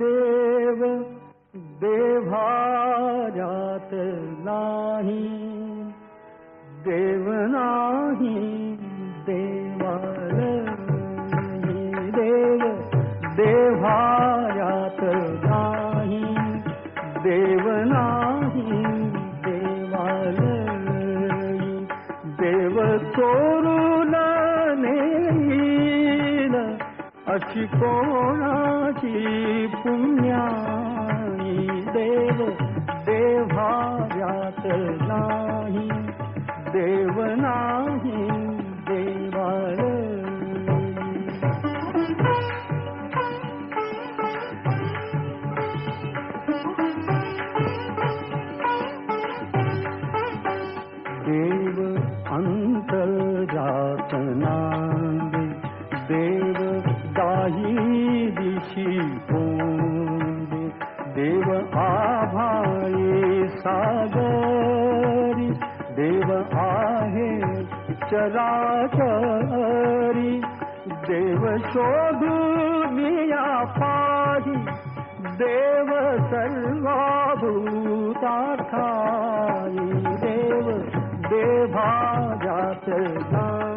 देव देभारात नाही। देव नाही देवाल देव देभारात नाही। देव नाही देवाल देव चोरून अशी कोणाची पुण्याई देव देवाव्यात नाही देव नाही देवाळ देव अंतर्जात नांदे देव कोंदे देव आभाळे सागरी। देव आहे चराचरी। देव शोधून या पाही। देव सर्वभूतार्थाई देव देभाजात नाही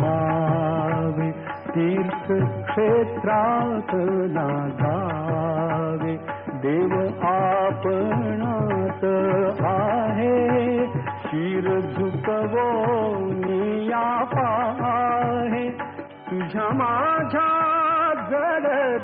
नामावे तीर्थ क्षेत्र ना जावे देव आपणात आहे शिर झुकवो निया पाहे तुझ्या माझ्या जड